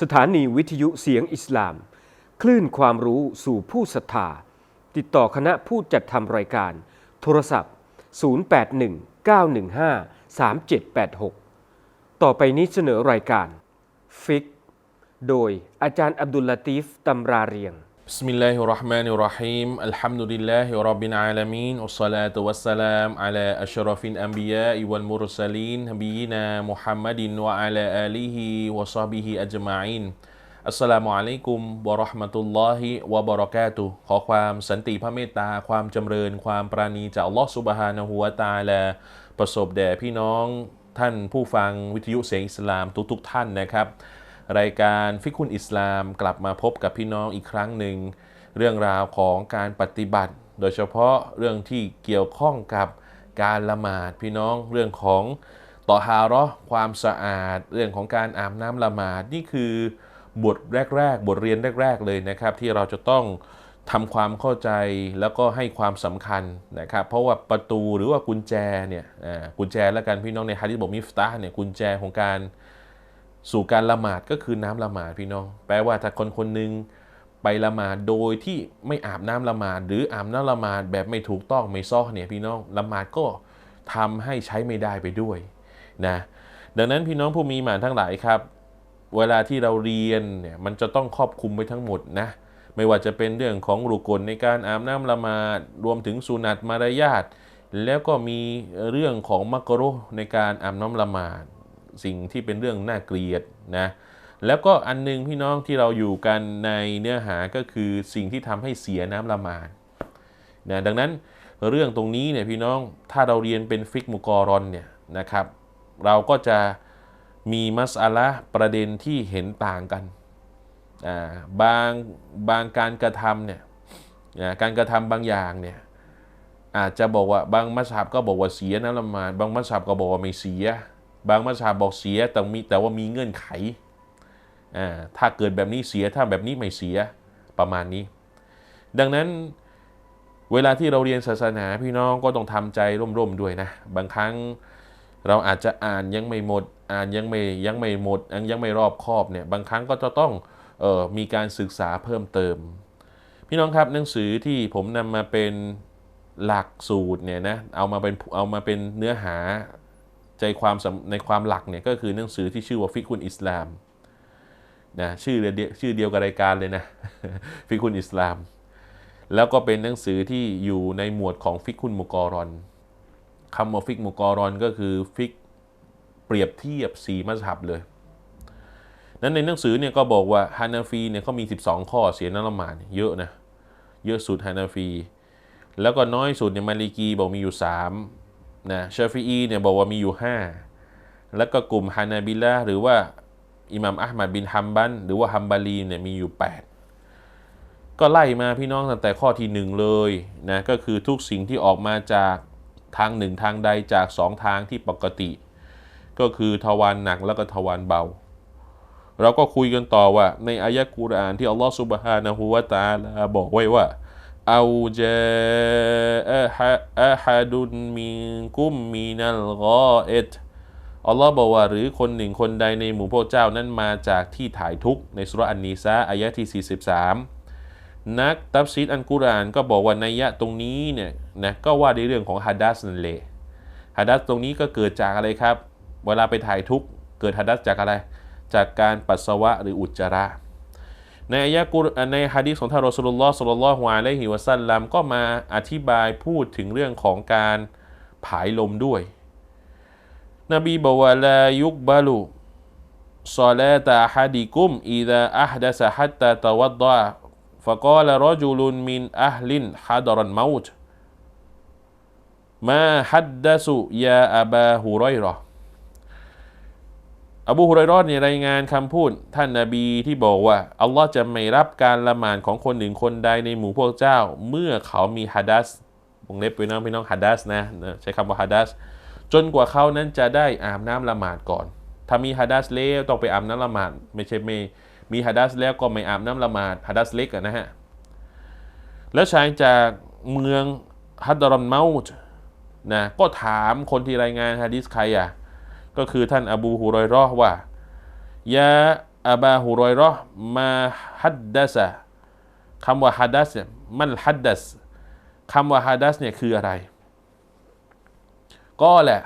สถานีวิทยุเสียงอิสลาม คลื่นความรู้สู่ผู้ศรัทธา ติดต่อคณะผู้จัดทำรายการ โทรศัพท์ 0819153786 ต่อไปนี้เสนอรายการ ฟิก โดยอาจารย์อับดุลลาตีฟตำราเรียง بسم الله الرحمن الرحيم الحمد لله رب العالمين والصلاة والسلام على أشرف الأنبياء والمرسلين نبينا محمد وعلى آله وصحبه أجمعين อัสสลามุอะลัยกุมวะเราะห์มะตุลลอฮิวะบะเราะกาตุฮ์ขอความสันติพระเมตตา ความจำเริญ ความปราณีจากอัลลอฮ์ซุบฮานะฮูวะตะอาลา ประสบแด่พี่น้องท่านผู้ฟังวิทยุเสียงอิสลามทุกๆทท่านนะครับ รายการฟิกุนอิสลามกลับมาพบกับพี่น้องอีกครั้งหนึ่ง เรื่องราวของการปฏิบัติ โดยเฉพาะเรื่องที่เกี่ยวข้องกับการละหมาดพี่น้องเรื่องของต่อฮาระความสะอาด เรื่องของการอาบน้ำละหมาดนี่คือบทแรก ๆ บทเรียนแรก ๆ เลยนะครับ ที่เราจะต้องทำความเข้าใจแล้วก็ให้ความสำคัญนะครับ เพราะว่าประตูหรือว่ากุญแจเนี่ยอ่ากุญแจแล้วกันพี่น้องในฮะดิษบอกมิฟตาเนี่ยกุญแจของการ สู่การละหมาดก็คือน้ำละหมาดพี่น้อง แปลว่าถ้าคนคนหนึ่งไปละหมาดโดยที่ไม่อาบน้ำละหมาด หรืออาบน้ำละหมาดแบบไม่ถูกต้องไม่ซ้อเนี่ยพี่น้องละหมาดก็ทำให้ใช้ไม่ได้ไปด้วยนะดังนั้นพี่น้องผู้มีหมานทั้งหลายครับ เวลาที่เราเรียนเนี่ยมันจะต้องครอบคลุมไปทั้งหมดนะไม่ว่าจะเป็นเรื่องของรุกลในการอาบน้ำละหมาดรวมถึงสุนัตมารยาทแล้วก็มีเรื่องของมักรุในการอาบน้ำละหมาด สิ่งที่เป็นเรื่องน่าเกลียดนะแล้วก็อันนึงพี่น้องที่เราอยู่กันในเนื้อหาก็คือสิ่งที่ทำให้เสียน้ำละหมาดนะดังนั้นเรื่องตรงนี้เนี่ยพี่น้องถ้าเราเรียนเป็นฟิกมุกรอนเนี่ยนะครับ เราก็จะมีมัสอาละประเด็นที่เห็นต่างกันบางบางการกระทำเนี่ยการกระทำบางอย่างเนี่ยอาจจะบอกว่าบางมัสฮับก็บอกว่าเสียน้ำละหมาดบางมัสฮับก็บอกว่าไม่เสีย บางมัสฮับอกเสียแต่มีแต่ว่ามีเงื่อนไขอ่าถ้าเกิดแบบนี้เสียถ้าแบบนี้ไม่เสียประมาณนี้ ดังนั้นเวลาที่เราเรียนศาสนาพี่น้องก็ต้องทำใจร่มๆด้วยนะ บางครั้งเราอาจจะอ่านยังไม่หมด อ่านยังไม่ยังไม่หมดยังยังไม่รอบคอบเนี่ยบางครั้งก็จะต้องออมีการศึกษาเพิ่มเติม พี่น้องครับหนังสือที่ผมนำมาเป็นหลักสูตรเนี่ยนะเอามาเป็นเอามาเป็นเนื้อหา ใจความในความหลักเนี่ยก็คือหนังสือที่ชื่อว่าฟิกุนอิสลามนะชื่อเดียวชื่อเดียวกับรายการเลยนะฟิกุนอิสลาม แล้วก็เป็นหนังสือที่อยู่ในหมวดของฟิกุนมุกอรอนคำว่าฟิกมุกอรอนก็คือฟิกเปรียบเทียบสีมัสฮับเลย นั้นในหนังสือเนี่ยก็บอกว่าฮานาฟีเนี่ยเขามี 12 ข้อเสียนละหมาดเยอะนะ เยอะสุดฮานาฟี แล้วก็น้อยสุดเนี่ยมาลิกีบอกมีอยู่ 3 นะชาฟีอีเนี่ยบอกว่ามีอยู่ 5 แล้วก็กลุ่มฮานาบิลละหรือว่าอิหมัมอัลมัดบินฮัมบันหรือว่าฮัมบาลีเนี่ยมีอยู่ 8 ก็ไล่มาพี่น้องตั้งแต่ข้อที่ 1 เลยนะก็คือทุกสิ่งที่ออกมาจากทางหนึ่งทางใดจากสองทางที่ปกติ ก็คือทวารหนักแล้วก็ทวารเบา เราก็คุยกันต่อว่าในอายะกุรอานที่อัลลอฮฺสุบฮานะฮูวะตาลาบอกไว้ว่า เอาจาอะฮัดุนมินกุมมินัลกอเอตอัลลอฮ์บอกว่าหรือคนหนึ่งคนใดในหมู่พวกเจ้านั้นมาจากที่ถ่ายทุกข์ในสุรอันนีซาอายะที่ 43 นักตัฟซีดอันกุรานก็บอกว่าในยะตรงนี้เนี่ยนะก็ว่าในเรื่องของฮัดดัสนั่นแหละฮัดดัสตรงนี้ก็เกิดจากอะไรครับ เวลาไปถ่ายทุกข์เกิดฮัดดัสจากอะไร จากการปัสสาวะหรืออุจจาระ ในอายะกุรในฮะดีษของท่านรอสุลลอฮ์สุลลัลฮวาและฮิวะซัลลัมก็มาอธิบายพูดถึงเรื่องของการผายลมด้วย นบีบอกว่าลายุกบาลูซาลาตาฮะดิกุมอีดะอัฮดะสฮัตตะตะวัดดะฟะกาลรจุลุนมินอัฮลินฮะดรันมาตมาฮัดดะสุยาอบาฮุรรอ อบูฮุไรรอดเนี่ยรายงานคำพูดท่านนาบีที่บอกว่า อัลลอฮ์จะไม่รับการละหมาดของคนหนึ่งคนใดในหมู่พวกเจ้า เมื่อเขามีฮัดัสวงเล็บไปน้องพี่น้องฮัดัสนะใช้คำว่าฮัดัสจนกว่าเขานั้นจะได้อาบน้ำละหมาดก่อน ถ้ามีฮัดัสแล้วต้องไปอาบน้ำละหมาดไม่ใช่ไม่มีฮัดัสแล้วก็ไม่อาบน้ำละหมาดฮัดัสเล็กนะฮะแล้วชายจากเมืองฮัดดารอนเมาต์นะก็ถามคนที่รายงานฮะดิษใครอะ ก็คือท่านอบูฮุรอยรอว่ายาอาบาฮุรอยราะห์มาฮัดดัสคำว่าฮัดดัสเนี่ยมันฮัดดัสคำว่าฮัดดัสเนี่ยคืออะไร ก็แหละ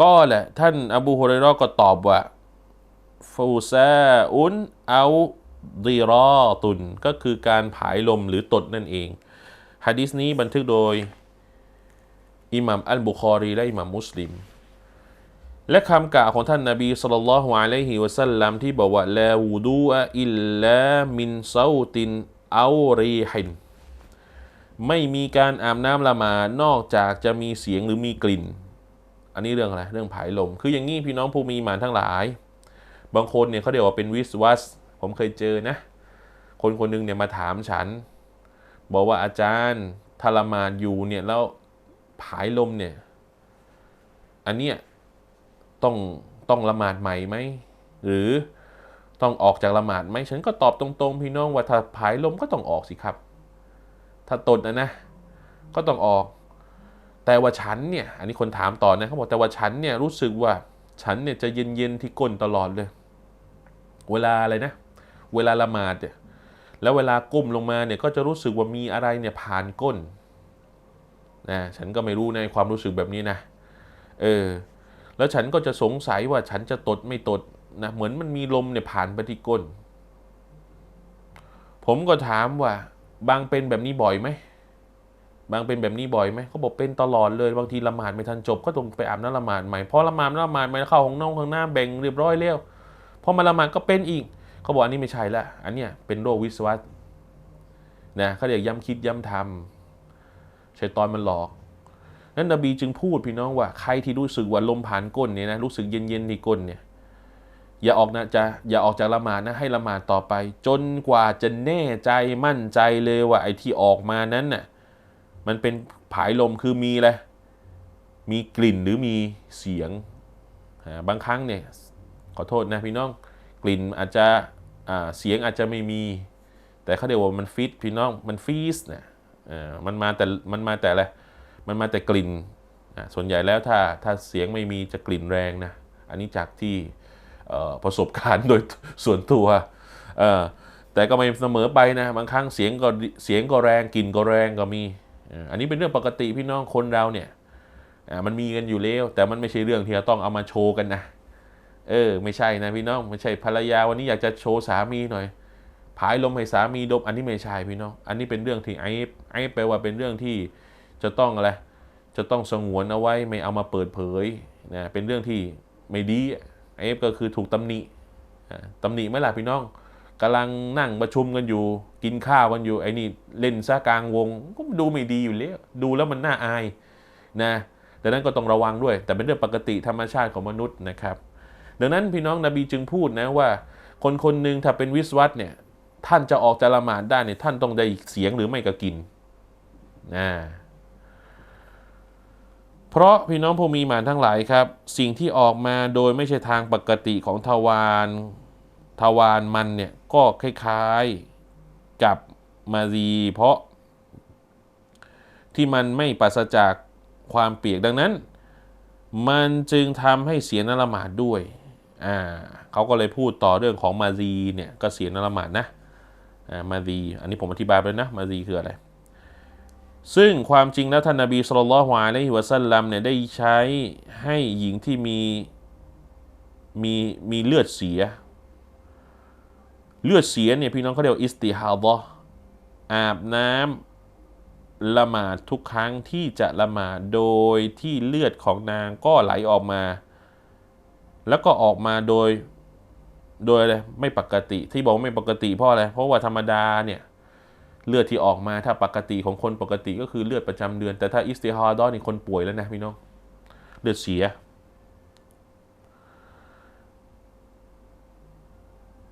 ก็แหละ ท่านอบูฮุรอยราะห์ก็ตอบว่าฟูซาอุนเอาดีรอตุน ก็คือการผายลมหรือตดนั่นเองฮะดิษนี้บันทึกโดย อิหมัมอัลบุคอรีและอิหมัมมุสลิม และคำกล่าวของท่านนบีสุลต่านละฮ์อะลัยฮิวะสัลลัมที่บอกว่าลาวูดูอิลลามินซาตินเอารีฮินไม่มีการอาบน้ำละหมาดนอกจากจะมีเสียงหรือมีกลิ่น อันนี้เรื่องอะไร เรื่องผายลม คืออย่างนี้พี่น้องผู้มีหมานทั้งหลาย บางคนเนี่ยเขาเรียกว่าเป็นวิสวัส ผมเคยเจอนะ คนคนหนึงเนี่ยมาถามฉัน บอกว่าอาจารย์ทรมานอยู่เนี่ยแล้ว ผายลมเนี่ย อันเนี้ยต้องต้องละหมาดใหม่ไหม หรือต้องออกจากละหมาดไหมฉันก็ตอบตรงๆ พี่น้องว่าถ้าผายลมก็ต้องออกสิครับ ถ้าตดนะนะ ก็ต้องออก แต่ว่าฉันเนี่ย อันนี้คนถามต่อนะเขาบอกแต่ว่าฉันเนี่ยรู้สึกว่าฉันเนี่ยจะเย็นๆที่ก้นตลอดเลย เวลาอะไรนะ เวลาละหมาดเนี่ยแล้วเวลาก้มลงมาเนี่ยก็จะรู้สึกว่ามีอะไรเนี่ยผ่านก้น นะฉันก็ไม่รู้ในความรู้สึกแบบนี้นะเออแล้วฉันก็จะสงสัยว่าฉันจะตดไม่ตดนะเหมือนมันมีลมเนี่ยผ่านไปที่ก้น ผมก็ถามว่า บางเป็นแบบนี้บ่อยไหมบางเป็นแบบนี้บ่อยไหมเขาบอกเป็นตลอดเลยบางทีละหมาดไม่ทันจบก็ต้องไปอาบน้ำละหมาดใหม่พอละหมาดละหมาดใหม่เข้าห้องน้องข้างหน้าแบ่งเรียบร้อยแล้วพอมาละหมาดก็เป็นอีกเขาบอกอันนี้ไม่ใช่ละอันเนี้ยเป็นโรควิศวัตนะเขาเรียกย้ำคิดย้ำทำ ชัยตอนมันหลอกนั้นนบีจึงพูดพี่น้องว่าใครที่รู้สึกว่าลมผ่านก้นเนี่ยนะรู้สึกเย็นๆที่ก้นเนี่ยอย่าออกนะจะอย่าออกจากละหมาดนะให้ละหมาดต่อไป จนกว่าจะแน่ใจมั่นใจเลยว่าไอ้ที่ออกมานั้นน่ะมันเป็นผายลมคือมีอะไรมีกลิ่นหรือมีเสียงบางครั้งเนี่ยขอโทษนะพี่น้องกลิ่นอาจจะเสียงอาจจะไม่มี แต่เขาเรียกว่ามันฟิตพี่น้องมันฟีสนะอ่า มันมาแต่มันมาแต่อะไรมันมาแต่กลิ่นส่วนใหญ่แล้วถ้าถ้าเสียงไม่มีจะกลิ่นแรงนะอันนี้จากที่ประสบการณ์โดยส่วนตัวแต่ก็ไม่เสมอไปนะบางครั้งเสียงก็เสียงก็แรงกลิ่นก็แรงก็มี อันนี้เป็นเรื่องปกติพี่น้องคนเราเนี่ยมันมีกันอยู่แล้วแต่มันไม่ใช่เรื่องที่เราต้องเอามาโชว์กันนะเออไม่ใช่นะพี่น้องไม่ใช่ภรรยาวันนี้อยากจะโชว์สามีหน่อย ผายลมให้สามีดมอันนี้ไม่ใช่พี่น้อง อันนี้เป็นเรื่องที่ไอ้ไอ้แปลว่าเป็นเรื่องที่จะต้องอะไร จะต้องสงวนเอาไว้ไม่เอามาเปิดเผยนะ เป็นเรื่องที่ไม่ดีไอ้ก็คือถูกตำหนิอ่าตำหนิไหมล่ะพี่น้องกำลังนั่งประชุมกันอยู่ กินข้าวกันอยู่ไอ้นี่เล่นซะกลางวง ก็ดูไม่ดีอยู่แล้วดูแล้วมันน่าอายนะดังนั้นก็ต้องระวังด้วย แต่เป็นเรื่องปกติธรรมชาติของมนุษย์นะครับ ดังนั้นพี่น้องนบีจึงพูดนะว่า คนคนหนึ่งถ้าเป็นวิสวัตเนี่ย ท่านจะออกจากละหมาดได้เนี่ยท่านต้องได้เสียงหรือไม่ก็กินนะเพราะพี่น้องผู้มีหมานทั้งหลายครับ สิ่งที่ออกมาโดยไม่ใช่ทางปกติของทวารทวารมันเนี่ยก็คล้ายๆกับมารีเพราะ ที่มันไม่ปราศจากความเปียกดังนั้น มันจึงทำให้เสียนละหมาดด้วยอ่าเขาก็เลยพูดต่อเรื่องของมารีเนี่ยก็เสียนละหมาดนะ มารีอันนี้ผมอธิบายไปนะ มารีคืออะไร ซึ่งความจริงแล้วท่านนบีสุลต่านละฮ์อะลัยฮิวะสัลลัมเนี่ยได้ใช้ให้หญิงที่มีมีมีเลือดเสีย เลือดเสียเนี่ยพี่น้องเขาเรียกว่าอิสติฮาดะอาบน้ำละหมาดทุกครั้งที่จะละหมาดโดยที่เลือดของนางก็ไหลออกมา แล้วก็ออกมาโดย โดยอะไรไม่ปกติที่บอกว่าไม่ปกติเพราะอะไรเพราะว่าธรรมดาเนี่ยเลือดที่ออกมาถ้าปกติของคนปกติก็คือเลือดประจำเดือน แต่ถ้าอิสติฮาดอนี่คนป่วยแล้วนะพี่น้องเลือดเสีย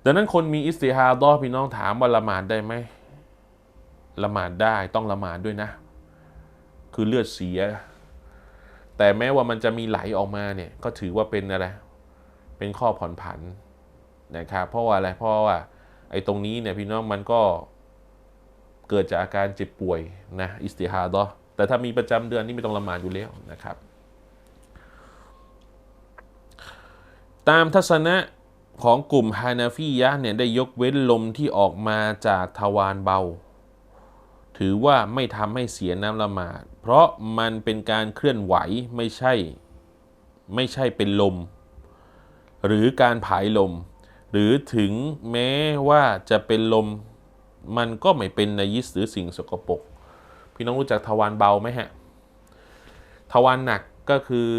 ดังนั้นคนมีอิสติฮาดอพี่น้องถามว่าละหมาดได้ไหมละหมาดได้ต้องละหมาดด้วยนะ คือเลือดเสีย แต่แม้ว่ามันจะมีไหลออกมาเนี่ยก็ถือว่าเป็นอะไรเป็นข้อผ่อนผัน นะครับเพราะว่าอะไรเพราะว่าไอ้ตรงนี้เนี่ยพี่น้องมันก็เกิดจากอาการเจ็บป่วยนะอิสติฮาดะห์แต่ถ้ามีประจำเดือนนี่ไม่ต้องละหมาดอยู่แล้วนะครับ ตามทัศนะของกลุ่มฮานาฟียะเนี่ยได้ยกเว้นลมที่ออกมาจากทวารเบา ถือว่าไม่ทำให้เสียน้ำละหมาด เพราะมันเป็นการเคลื่อนไหวไม่ใช่ ไม่ใช่เป็นลม หรือการผายลม หรือถึงแม้ว่าจะเป็นลมมันก็ไม่เป็นนายิสหรือสิ่งสกปรกพี่น้องรู้จักทวารเบาไหมฮะทวารหนักก็คือ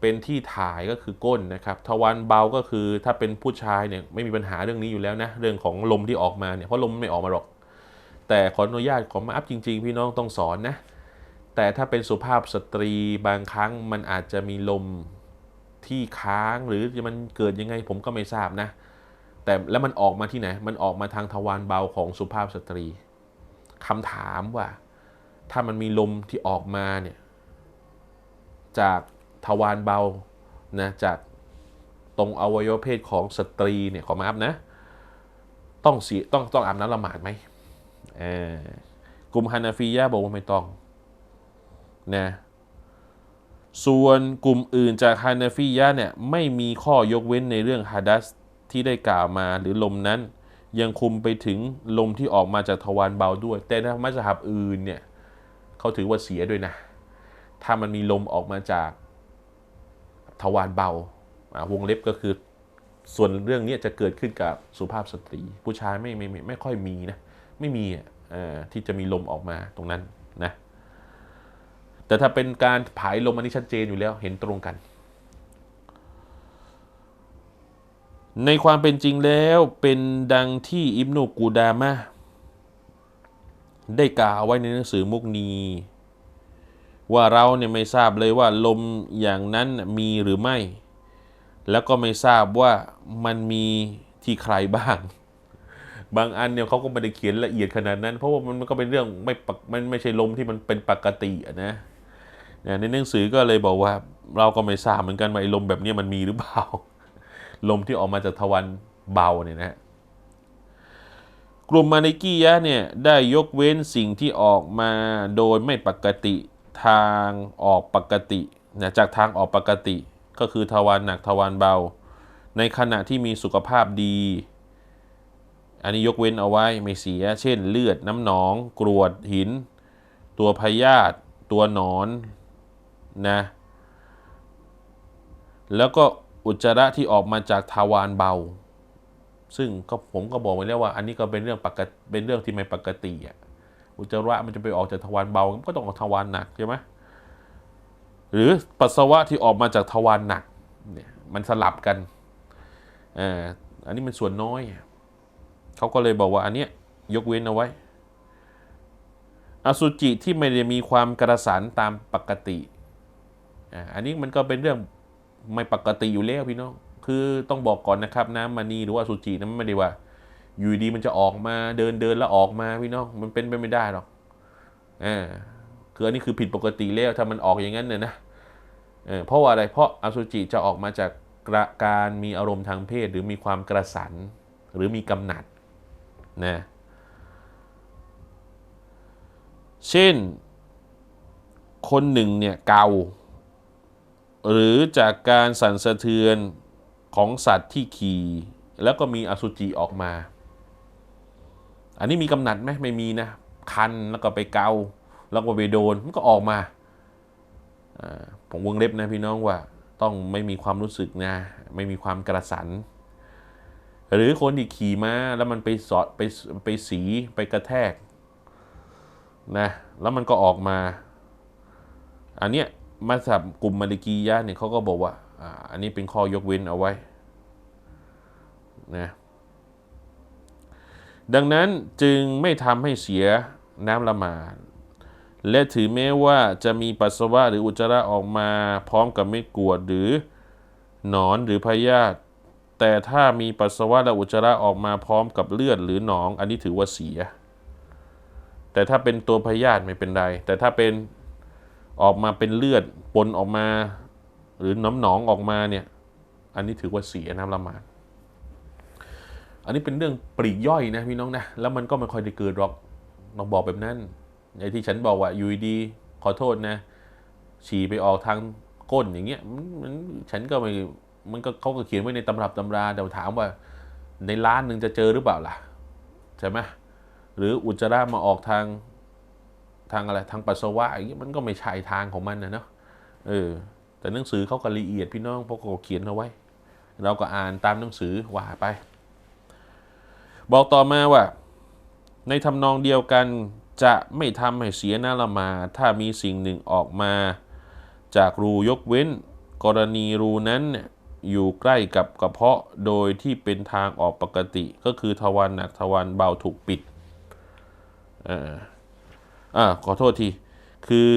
เป็นที่ถ่ายก็คือก้นนะครับทวารเบาก็คือถ้าเป็นผู้ชายเนี่ยไม่มีปัญหาเรื่องนี้อยู่แล้วนะเรื่องของลมที่ออกมาเนี่ยเพราะลมไม่ออกมาหรอก แต่ขออนุญาตขอมาอัพจริง ๆ พี่น้องต้องสอนนะแต่ถ้าเป็นสุภาพสตรีบางครั้งมันอาจจะมีลมที่ค้างหรือมันเกิดยังไงผมก็ไม่ทราบนะ แต่แล้วมันออกมาที่ไหน มันออกมาทางทวารเบาของสุภาพสตรีคำถามว่า ถ้ามันมีลมที่ออกมาเนี่ยจากทวารเบานะจากตรงอวัยวะเพศของสตรีเนี่ยขอมาอัพนะ ต้องเสียต้องต้องอาบน้ำละหมาดไหมกลุ่มฮานาฟียะบอกว่าไม่ต้องนะส่วนกลุ่มอื่นจากฮานาฟียะเนี่ยไม่มีข้อยกเว้นในเรื่องฮาดัส ที่ได้กล่าวมาหรือลมนั้น ยังคุมไปถึงลมที่ออกมาจากทวารเบาด้วย แต่ถ้ามัสฮับอื่นเนี่ยเขาถือว่าเสียด้วยนะ ถ้ามันมีลมออกมาจากทวารเบาวงเล็บก็คือส่วนเรื่องนี้จะเกิดขึ้นกับสุภาพสตรี ผู้ชายไม่ไม่ไม่ไม่ค่อยมีนะ ไม่มีที่จะมีลมออกมาตรงนั้นนะแต่ถ้าเป็นการผายลมอันนี้ชัดเจนอยู่แล้วเห็นตรงกัน ในความเป็นจริงแล้วเป็นดังที่อิบนุกูดามะได้กล่าวไว้ในหนังสือมุกนี ว่าเราเนี่ยไม่ทราบเลยว่าลมอย่างนั้นมีหรือไม่ แล้วก็ไม่ทราบว่ามันมีที่ใครบ้าง บางอันเนี่ยเขาก็ไม่ได้เขียนละเอียดขนาดนั้น เพราะว่ามันก็เป็นเรื่องไม่ปกมันไม่ใช่ลมที่มันเป็นปกตินะในหนังสือก็เลยบอกว่า เราก็ไม่ทราบเหมือนกันว่าไอ้ลมแบบนี้มันมีหรือเปล่า ลมที่ออกมาจากทวารเบาเนี่ยนะกลุ่มมานิกียะเนี่ยได้ยกเว้นสิ่งที่ออกมาโดยไม่ปกติทางออกปกตินะจากทางออกปกติ ก็คือทวารหนักทวารเบา ในขณะที่มีสุขภาพดี อันนี้ยกเว้นเอาไว้ไม่เสีย เช่น เลือดน้ำหนอง กรวดหิน ตัวพยาธิตัวหนอนนะแล้วก็ อุจจาระที่ออกมาจากทวารเบา ซึ่งก็ผมก็บอกไว้แล้วว่า อันนี้ก็เป็นเรื่องปกติเป็นเรื่องที่ไม่ปกติอะอุจจาระมันจะไปออกจากทวารเบาก็ต้องออกทวารหนักใช่ไหมหรือปัสสาวะที่ออกมาจากทวารหนักเนี่ยมันสลับกันอ่าอันนี้มันส่วนน้อยเขาก็เลยบอกว่าอันเนี้ยยกเว้นเอาไว้ อสุจิที่ไม่ได้มีความกระสันตามปกติอ่าอันนี้มันก็เป็นเรื่อง ไม่ปกติอยู่แล้วพี่น้อง คือต้องบอกก่อนนะครับน้ำมันีหรือว่าสุจินั้นไม่ได้ว่า อยู่ดีมันจะออกมาเดินเดินแล้วออกมาพี่น้องมันเป็นไปไม่ได้หรอกอ่าคืออันนี้คือผิดปกติแล้วถ้ามันออกอย่างนั้นเนี่ยนะเออเพราะว่าอะไรเพราะอสุจิจะออกมาจากกระการมีอารมณ์ทางเพศ หรือมีความกระสันหรือมีกำหนัดนะเช่น คนหนึ่งเนี่ยเกา หรือจากการสั่นสะเทือนของสัตว์ที่ขี่แล้วก็มีอสุจิออกมา อันนี้มีกำหนัดไหมไม่มีนะ คันแล้วก็ไปเกาแล้วก็ไปโดนมันก็ออกมาผมวงเล็บนะพี่น้องว่า ต้องไม่มีความรู้สึกนะ ไม่มีความกระสัน หรือคนที่ขี่มาแล้วมันไปสอดไปไปสีไปกระแทกนะแล้วมันก็ออกมา อันเนี้ย มาสับกลุ่มมาลิกียะเนี่ยเขาก็บอกว่าอ่า อันนี้เป็นข้อยกเว้นเอาไว้นะดังนั้นจึงไม่ทำให้เสียน้ำละหมาดและถือแม้ว่าจะมีปัสสาวะหรืออุจจาระออกมาพร้อมกับเม็ดกวดหรือหนอนหรือพยาธิแต่ถ้ามีปัสสาวะและอุจจาระออกมาพร้อมกับเลือดหรือหนอง อันนี้ถือว่าเสีย แต่ถ้าเป็นตัวพยาธิไม่เป็นไร แต่ถ้าเป็น ออกมาเป็นเลือดปนออกมา หรือน้ำหนองออกมาเนี่ย อันนี้ถือว่าเสียน้ำละหมาดอันนี้เป็นเรื่องปลีกย่อยนะพี่น้องนะแล้วมันก็ไม่ค่อยได้เกิดหรอกต้องบอกแบบนั้นในที่ฉันบอกว่าอยู่ดีขอโทษนะ ฉี่ไปออกทางก้นอย่างเงี้ยมันฉันก็ไม่มันก็เขาก็เขียนไว้ในตำรับตำราแต่ถามว่า ในล้านหนึ่งจะเจอหรือเปล่าล่ะใช่ไหมหรืออุจจาระมาออกทาง ทางอะไรทางปัสสาวะอย่างนี้มันก็ไม่ใช่ทางของมันนะเนาะเออ แต่หนังสือเขาก็ละเอียดพี่น้องเพราะเขาเขียนเอาไว้ เราก็อ่านตามหนังสือว่าไป บอกต่อมาว่า ในทำนองเดียวกันจะไม่ทำให้เสียหน้าละมา ถ้ามีสิ่งหนึ่งออกมา จากรูยกเว้น กรณีรูนั้นอยู่ใกล้กับกระเพาะโดยที่เป็นทางออกปกติ ก็คือทวารหนักทวารเบาถูกปิดอ่า อ่าขอโทษที คือ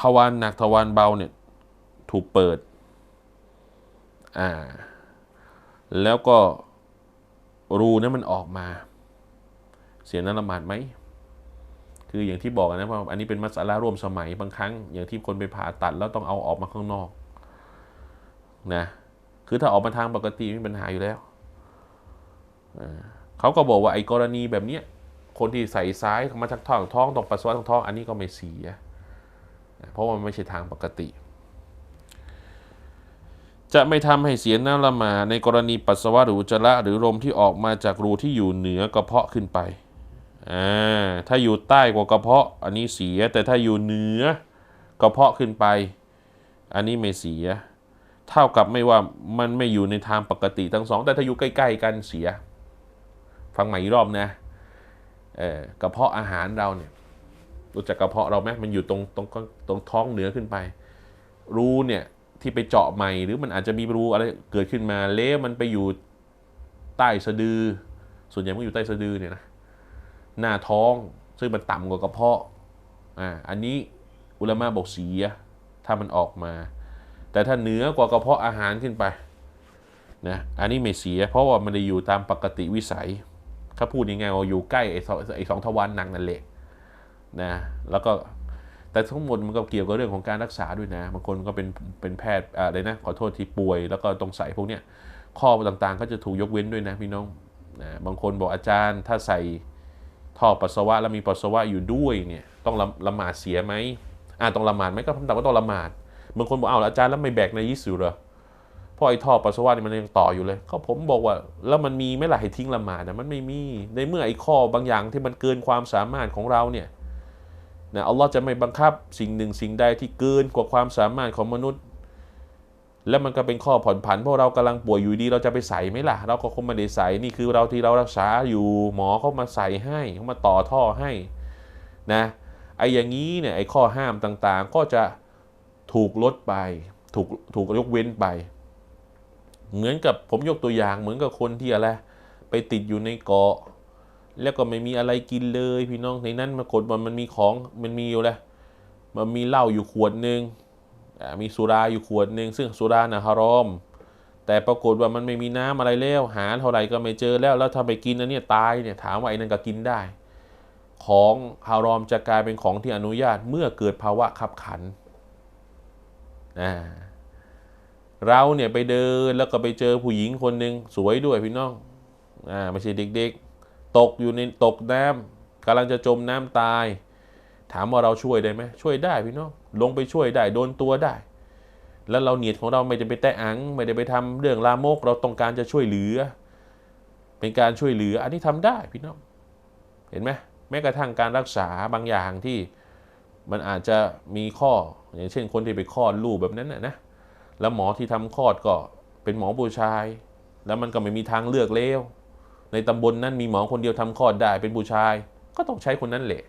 ทวารหนักทวารเบาเนี่ยถูกเปิด อ่า แล้วก็รูนั้นมันออกมา เสียน้ำละหมาดไหม คืออย่างที่บอกนะว่าอันนี้เป็นมัสลาร่วมสมัยบางครั้ง อย่างที่คนไปผ่าตัดแล้วต้องเอาออกมาข้างนอก นะ คือถ้าออกมาทางปกติไม่มีปัญหาอยู่แล้ว เขาก็บอกว่าไอ้กรณีแบบเนี้ย คนที่ใส่ซ้ายมาจากท้องท้องตรงปัสสาวะทางท้อง อันนี้ก็ไม่เสีย เพราะว่ามันไม่ใช่ทางปกติ จะไม่ทำให้เสียน้ำละหมาดในกรณีปัสสาวะหรืออุจจาระหรือลมที่ออกมาจากรูที่อยู่เหนือกระเพาะขึ้นไปอ่าถ้าอยู่ใต้กว่ากระเพาะ อันนี้เสีย แต่ถ้าอยู่เหนือกระเพาะขึ้นไป อันนี้ไม่เสีย เท่ากับไม่ว่ามันไม่อยู่ในทางปกติทั้งสอง แต่ถ้าอยู่ใกล้ ๆ กันเสีย ฟังใหม่อีกรอบนะ กระเพาะอาหารเราเนี่ยรู้จักกระเพาะเราไหมมันอยู่ตรงตรงตรงท้องเหนือขึ้นไป รูเนี่ยที่ไปเจาะใหม่หรือมันอาจจะมีรูอะไรเกิดขึ้นมาเละมันไปอยู่ใต้สะดือ ส่วนใหญ่มันอยู่ใต้สะดือเนี่ยนะหน้าท้องซึ่งมันต่ำกว่ากระเพาะอ่าอันนี้อุลามะบอกเสียถ้ามันออกมา แต่ถ้าเหนือกว่ากระเพาะอาหารขึ้นไปนะอันนี้ไม่เสีย เพราะว่ามันได้อยู่ตามปกติวิสัย ถ้าพูดยังไงว่าอยู่ใกล้ไอ้สองไอ้สองทวารหนักนั่นแหละนะแล้วก็แต่ทั้งหมดมันก็เกี่ยวกับเรื่องของการรักษาด้วยนะบางคนก็เป็นเป็นแพทย์อะไรนะขอโทษที่ป่วย แล้วก็ต้องใส่พวกเนี้ยข้อต่างๆ ก็จะถูกยกเว้นด้วยนะพี่น้องนะบางคนบอกอาจารย์ถ้าใส่ท่อปัสสาวะแล้วมีปัสสาวะอยู่ด้วยเนี่ยต้องละละหมาดเสียไหมอ่าต้องละหมาดไหมก็คำตอบว่าต้องละหมาดบางคนบอกเอาแล้วอาจารย์แล้วไม่แบกในยิสูเหรอ ราะไอ้ท่อปัสสาวะนี่มันยังต่ออยู่เลยก็ผมบอกว่า แล้วมันมีไหม่ล่ะให้ทิ้งละหมาดนะมันไม่มีในเมื่อไอ้ข้อบางอย่างที่มันเกินความสามารถของเราเนี่ยนะอัลลอฮ์จะไม่บังคับสิ่งหนึ่งสิ่งใดที่เกินกว่าความสามารถของมนุษย์ แล้วมันก็เป็นข้อผ่อนผันเพราะเรากำลังป่วยอยู่ดี เราจะไปใส่ไหมล่ะ เราก็คงไม่ได้ใส่นี่คือเราที่เรารักษาอยู่หมอเขามาใส่ให้เขามาต่อท่อให้นะไอ้อย่างนี้เนี่ยไอ้ข้อห้ามต่างๆ ก็จะถูกลดไปถูกถูกยกเว้นไป เหมือนกับผมยกตัวอย่างเหมือนกับคนที่อะไรไปติดอยู่ในเกาะ แล้วก็ไม่มีอะไรกินเลย พี่น้องในนั้นมันกดว่ามันมีของมันมีอยู่แล้วมันมีเหล้าอยู่ขวดหนึ่งมีสุราอยู่ขวดหนึ่งซึ่งสุรานะฮารอม แต่ปรากฏว่ามันไม่มีน้ำอะไรแล้ว หาเท่าไหร่ก็ไม่เจอแล้วแล้วถ้าไปกินอันเนี้ยตายเนี่ยถามว่าไอ้นั่นก็กินได้ ของฮารอมจะกลายเป็นของที่อนุญาตเมื่อเกิดภาวะขับขันอ่า เราเนี่ยไปเดินแล้วก็ไปเจอผู้หญิงคนหนึ่งสวยด้วยพี่น้องอ่าไม่ใช่เด็กๆ ตกอยู่ในตกน้ำกำลังจะจมน้ำตาย ถามว่าเราช่วยได้ไหมช่วยได้พี่น้องลงไปช่วยได้โดนตัวได้ แล้วเราเนียดของเราไม่ได้ไปแตะอัง ไม่ได้ไปทำเรื่องลามก เราต้องการจะช่วยเหลือ เป็นการช่วยเหลืออันนี้ทำได้พี่น้อง เห็นไหมแม้กระทั่งการรักษาบางอย่างที่มันอาจจะมีข้อ อย่างเช่นคนที่ไปคลอดลูกแบบนั้นนะนะ แล้วหมอที่ทำคลอดก็เป็นหมอผู้ชาย แล้วมันก็ไม่มีทางเลือกแล้วในตำบลนั้นมีหมอคนเดียวทำคลอดได้เป็นผู้ชาย ก็ต้องใช้คนนั้นแหละ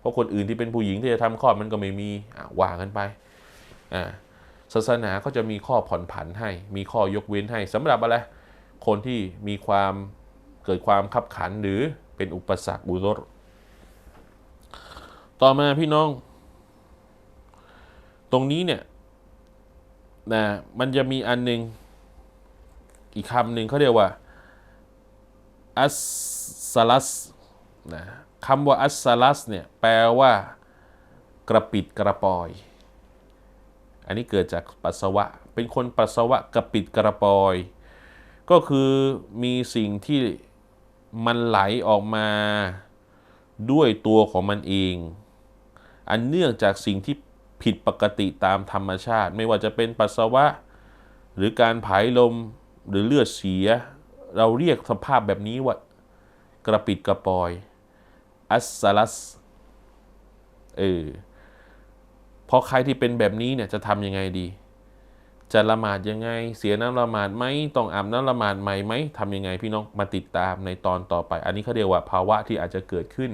เพราะคนอื่นที่เป็นผู้หญิงที่จะทำคลอดมันก็ไม่มีอะว่ากันไปศาสนาก็จะมีข้อผ่อนผันให้ มีข้อยกเว้นให้สำหรับอะไรคนที่มีความเกิดความขับขันหรือเป็นอุปสรรคบุรรต่อมาพี่น้อง ตรงนี้เนี่ย นะมันจะมีอันหนึ่งอีกคำหนึ่งเขาเรียกว่าอัสซาลัสนะคำว่าอัสซาลัสเนี่ยแปลว่ากระปิดกระปอย อันนี้เกิดจากปัสสาวะ เป็นคนปัสสาวะกระปิดกระปอย ก็คือมีสิ่งที่มันไหลออกมาด้วยตัวของมันเอง อันเนื่องจากสิ่งที่ ผิดปกติตามธรรมชาติ ไม่ว่าจะเป็นปัสสาวะ หรือการผายลมหรือเลือดเสีย เราเรียกสภาพแบบนี้ว่ากระปิดกระปอยอัสซาลัสเออพอใครที่เป็นแบบนี้เนี่ยจะทำยังไงดี จะละหมาดยังไง เสียน้ำละหมาดไหมต้องอาบน้ำละหมาดใหม่ไหมทำยังไงพี่น้องมาติดตามในตอนต่อไป อันนี้เขาเรียกว่าภาวะที่อาจจะเกิดขึ้น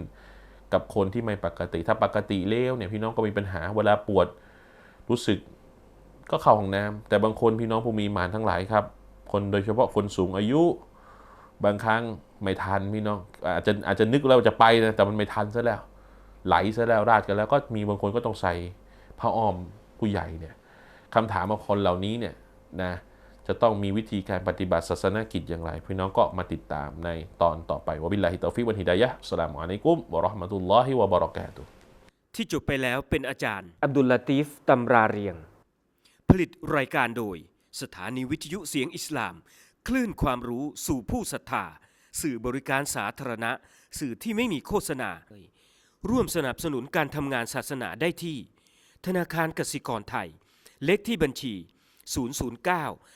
กับคนที่ไม่ปกติ ถ้าปกติเลวเนี่ยพี่น้องก็มีปัญหาเวลาปวดรู้สึกก็เข้าห้องน้ำแต่บางคนพี่น้องผู้มีหมานทั้งหลายครับ คนโดยเฉพาะคนสูงอายุ บางครั้งไม่ทันพี่น้องอาจจะอาจจะนึกแล้วจะไปนะแต่มันไม่ทันซะแล้ว ไหลซะแล้วราดกันแล้วก็มีบางคนก็ต้องใส่ผ้าอ้อมผู้ใหญ่เนี่ยคำถามของคนเหล่านี้เนี่ยนะ จะต้องมีวิธีการปฏิบัติศาสนกิจอย่างไร พี่น้องก็มาติดตามในตอนต่อไปวะบิลลาฮิตอฟิกวันฮิดายะฮ์อัสสลามุอะลัยกุมวะเราะห์มะตุลลอฮิวะบะเราะกาตุฮ์ที่จบไปแล้วเป็นอาจารย์ อับดุลลาตีฟตำราเรียง ผลิตรายการโดย สถานีวิทยุเสียงอิสลาม คลื่นความรู้สู่ผู้ศรัทธา สื่อบริการสาธารณะ สื่อที่ไม่มีโฆษณา ร่วมสนับสนุนการทำงานศาสนาได้ที่ ธนาคารกสิกรไทย เลขที่บัญชี 009